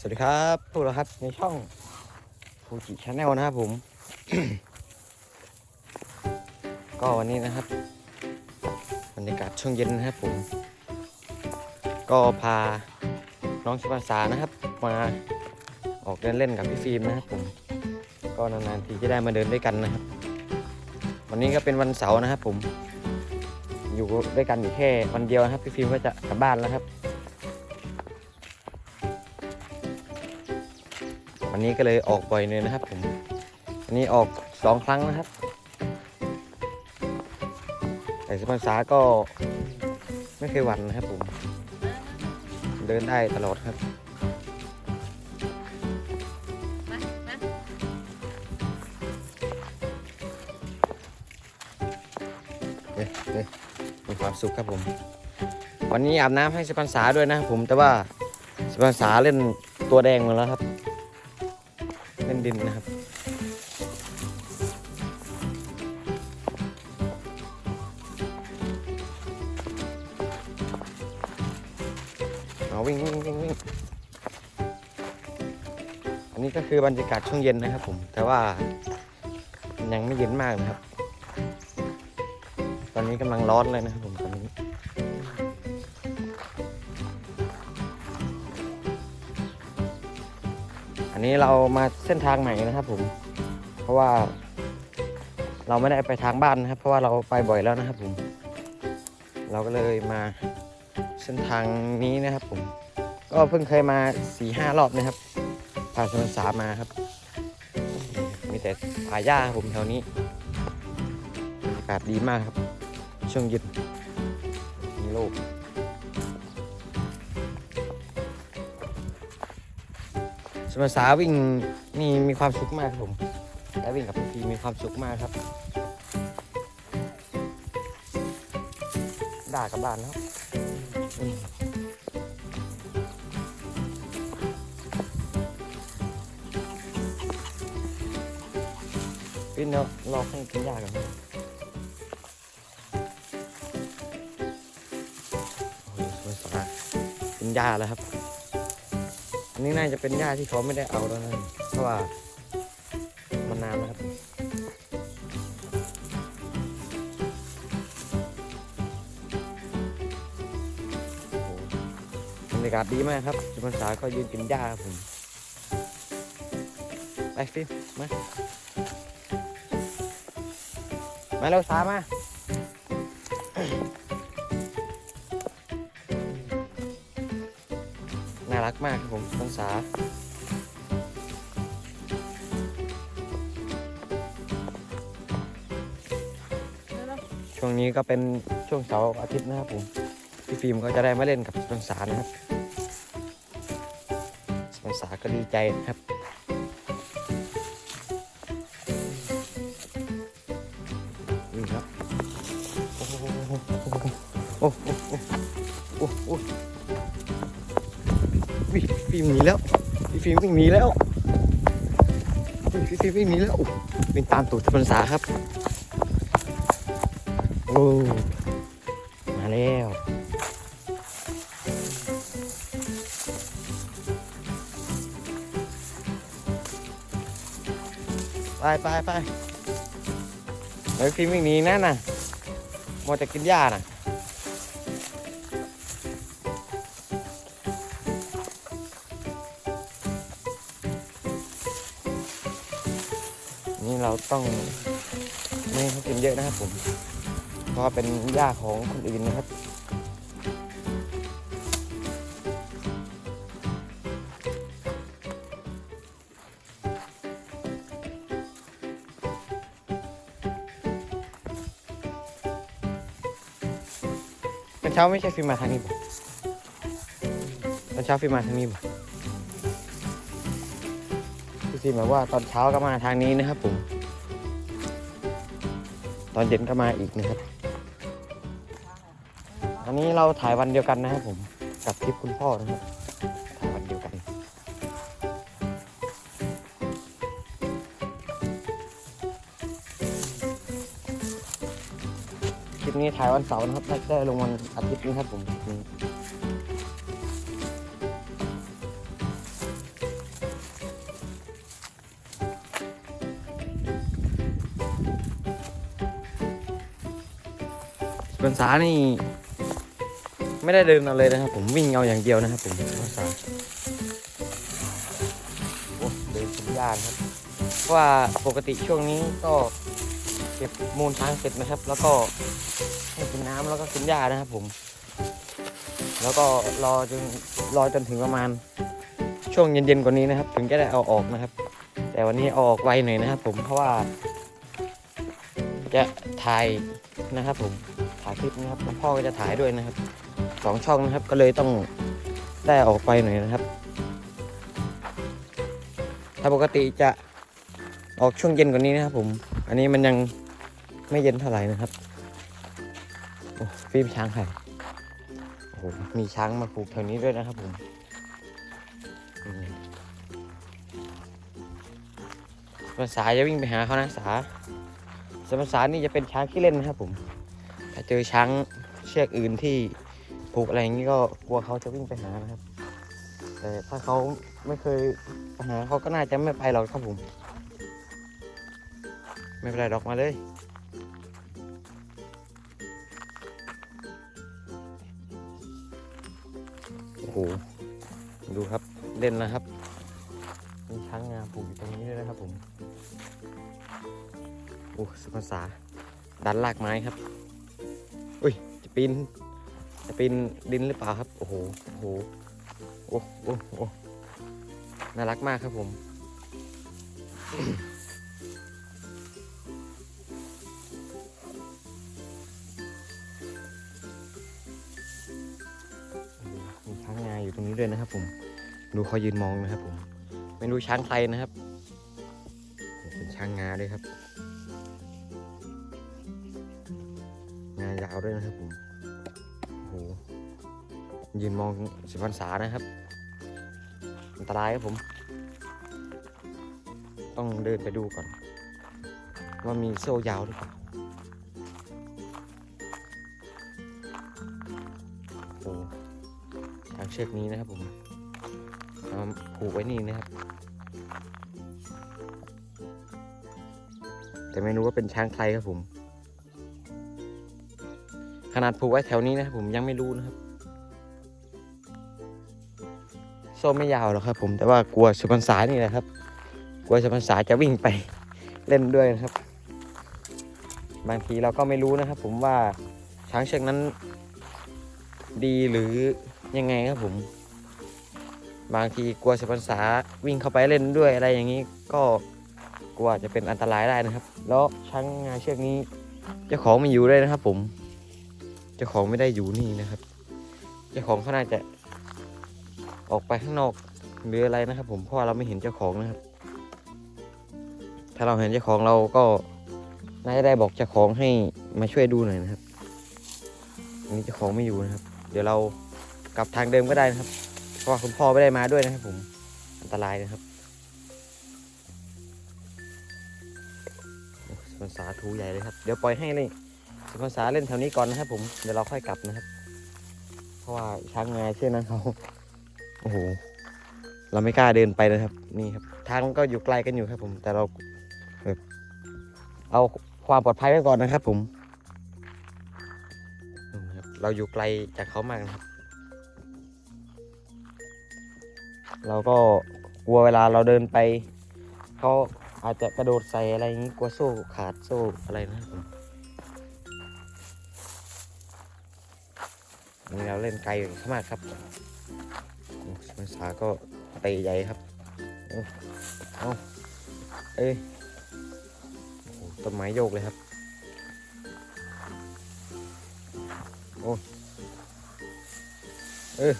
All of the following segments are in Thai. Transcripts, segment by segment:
สวัสดีครับพวกเราครับในช่องฟูจิชาแนลนะครับผม ก็วันนี้นะครับบรรยากาศช่วงเย็นนะครับผม ก็พาน้องชิบาษานะครับ มาออกเดินเล่นกับพี่ฟิล์มนะครับผม ก็นานๆทีจะได้มาเดินด้วยกันนะครับ วันนี้ก็เป็นวันเสาร์นะครับผม อยู่ด้วยกันอยู่แค่วันเดียวนะครับ พี่ฟิล์มก็จะกลับบ้านแล้วครับ นนี้ก็เลยออกบ่อยเลยนะครับผม อันนี้ออกสองครั้งนะครับ แต่สปอนซาก็ไม่เคยหวั่นนะครับผม เดินได้ตลอดครับมีความสุขครับผม วันนี้อาบน้ำให้สปอนซาด้วยนะครับผม แต่ว่าสปอนซาเล่นตัวแดงหมดแล้วครับ เล่นดินนะครับเอาวิ่งวิ่งวิ่งวิ่งอันนี้ก็คือบรรยากาศช่วงเย็นนะครับผม แต่ว่ายังไม่เย็นมากนะครับ ตอนนี้กำลังร้อนเลยนะครับ อันนี้เรามาเส้นทางใหม่นะครับผม เพราะว่าเราไม่ได้ไปทางบ้านนะครับ เพราะว่าเราไปบ่อยแล้วนะครับผม เราก็เลยมาเส้นทางนี้นะครับผม ก็เพิ่งเคยมาสี่ห้ารอบนะครับ ผ่านสวนสามาครับ มีแต่ป่าหญ้าผมแถวนี้บรรยากาศดีมากครับ ช่วงเย็นมีโลก สมสาวิ่งนี่มีความสุขมากครับผมและวิ่งกับพี่พีมีความสุขมากครับ ด่ากับบ้านแล้วอืมพี่เนาะรอให้กินยากันนะโอ้โหสมสากินยาแล้วครับ อันนี้น่าจะเป็นหญ้าที่เขาไม่ได้เอาแล้วนะเพราะว่ามันนานแล้วครับบรรยากาศดีมากครับจุพรรษาก็ยืนกินหญ้าครับผมไปฟิลมมามาเร็วสามา รักมากครับผมพรรษาช่วงนี้ก็เป็นช่วงเสาร์อาทิตย์นะครับผมพี่ฟิล์มก็จะได้มาเล่นกับพรรษานะครับพรรษาก็ดีใจนะครับวิ่ครับโอ้โหโอ้โหโอ้โหโอ้โห วิ่งพี่ฟิล์มหนีแล้วพี่ฟิล์มวิ่งหนีแล้วพี่ฟิล์มวิ่งหนีแล้วโอ้วิ่งตามตูดพรรษาครับโอ้มาแล้วไปไปไปเดี๋ยวฟิล์มวิ่งหนีนั่นน่ะมัวแต่กินหญ้าน่ะ นี่เราต้องไม่ให้เขากินเยอะนะครับผมเพราะเป็นหญ้าของคนอื่นนะครับตอนเช้าไม่ใช่ฟิล์มมาทางนี้บ่ตอนเช้าฟิล์มมาทางนี้บ่ พี่ฟิล์มบอกว่าตอนเช้าก็มาทางนี้นะครับผมตอนเย็นก็มาอีกนะครับ อันนี้เราถ่ายวันเดียวกันนะครับผมกับคลิปคุณพ่อนะครับถ่ายวันเดียวกัน คลิปนี้ถ่ายวันเสาร์นะครับได้ลงวันอาทิตย์นะครับผม รรษานี่ ไม่ได้เดินเอาเลยนะครับ ผมวิ่งเอาอย่างเดียวนะครับ ผมสุพรรษาโอ้เดินชมหญ้านะครับเพราะว่าปกติช่วงนี้ก็เก็บมูลช้างเสร็จนะครับ แล้วก็ให้กินน้ำแล้วก็กินหญ้านะครับ ผม แล้วก็รอจนรอจนถึงประมาณ ช่วงเย็นๆกว่านี้นะครับ ถึงจะได้เอาออกนะครับ แต่วันนี้เอาออกไวหน่อยนะครับ ผมเพราะว่าจะถ่ายนะครับผม ถ่ายคลิปนะครับพ่อก็จะถ่ายด้วยนะครับสองช่องนะครับก็เลยต้องได้ออกไปหน่อยนะครับ ถ้าปกติจะออกช่วงเย็นกว่านี้นะครับ ผม อันนี้มันยังไม่เย็นเท่าไหร่นะครับโอ้ฟิล์มช้างไข่โอ้โหมีช้างมาผูกแถวนี้ด้วยนะครับ ผมอืมภาษาจะวิ่งไปหาเขานะสาสมสานี่จะเป็นช้างขี้เล่นนะครับผม ถ้าเจอช้างเชือกอื่นที่ผูกอะไรอย่างนี้ก็กลัวเขาจะวิ่งไปหานะครับ แต่ถ้าเขาไม่เคยไปหาเขาก็น่าจะไม่ไปหรอกครับผม ไม่เป็นไรดอกมาเลยโอ้โหดูครับเล่นนะครับมีช้างงาผูกอยู่ตรงนี้ด้วยนะครับผมโอ้สุพรรษาดันลากไม้ครับ ปีนจะปีนดินหรือเปล่าครับ โอ้โห โอ้โห โอ้โอ้โอ้น่ารักมากครับผม มีช้างงาอยู่ตรงนี้ด้วยนะครับผม ดูเขายืนมองนะครับผม ไม่รู้ช้างใครนะครับ เป็นช้างงาด้วยครับ งายาวด้วยนะครับผม ยืนมองสิบพรรษานะครับ อันตรายครับผม ต้องเดินไปดูก่อน ว่ามีโซ่ยาวหรือเปล่าโอ้ทางเชือกนี้นะครับผมเอาผูกไว้นี่นะครับ แต่ไม่รู้ว่าเป็นช้างใครครับผม ขนาดผูกไว้แถวนี้นะครับผมยังไม่รู้นะครับ โซ่ไม่ยาวหรอกครับ ผมแต่ว่ากลัวสุพรรษานี่แหละครับ กลัวสุพรรษาจะวิ่งไปเล่นด้วยนะครับ บางทีเราก็ไม่รู้นะครับ ผมว่าช้างเชือกนั้น ดีหรือยังไงครับผม บางทีกลัวสุพรรษาวิ่งเข้าไปเล่นด้วยอะไรอย่างนี้ก็กลัวจะเป็นอันตรายได้นะครับ แล้วช้างงาเชือกนี้เจ้าของไมาอยู่ด้วยนะครับ ผมเจ้าของไม่ได้อยู่นี่นะครับเจ้าของเขาน่าจะ ออกไปข้างนอกหรืออะไรนะครับ ผมเพราะเราไม่เห็นเจ้าของนะครับ ถ้าเราเห็นเจ้าของเราก็น่าจะได้บอกเจ้าของให้มาช่วยดูหน่อยนะครับอันนี้เจ้าของไม่อยู่นะครับ เดี๋ยวเรากลับทางเดิมก็ได้นะครับ เพราะว่าคุณพ่อไม่ได้มาด้วยนะครับ ผมอันตรายนะครับสวนสาธุใหญ่เลยครับ เดี๋ยวปล่อยให้เลยสุพรรษาเล่นแถวนี้ก่อนนะครับ ผมเดี๋ยวเราค่อยกลับนะครับ เพราะว่าช้างงาเชื่อนั้นเขา โอ้โห เราไม่กล้าเดินไปนะครับ นี่ครับ ทางก็อยู่ไกลกันอยู่ครับผม แต่เราแบบเอาความปลอดภัยไว้ก่อนนะครับ ผม เราอยู่ไกลจากเขามากนะครับ เราก็กลัวเวลาเราเดินไปเขาอาจจะกระโดดใส่อะไรอย่างนี้กลัวโซ่ขาดโซ่อะไรนะครับผมนี่เราเล่นไกลอยู่มากครับ ภาษาก็เตะใหญ่ครับ เอาเอาเอ้ยต้นไม้โยกเลยครับ โอ้เออ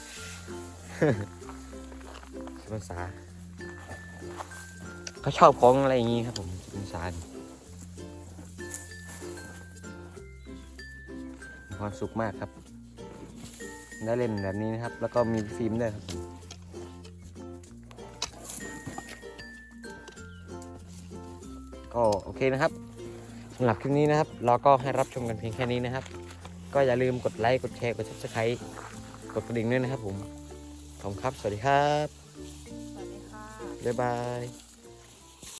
ภาษาเขาชอบของอะไรอย่างงี้ครับผมภาษาความสุขมากครับ ได้เล่นแบบนี้นะครับ แล้วก็มีฟิล์มด้วยครับผมก็โอเคนะครับสำหรับคลิปนี้นะครับ เราก็ให้รับชมกันเพียงแค่นี้นะครับ ก็อย่าลืมกดไลค์กดแชร์กด subscribe กดกระดิ่งด้วยนะครับผมขอบคุณครับ สวัสดีครับ สวัสดีค่ะ บ๊ายบาย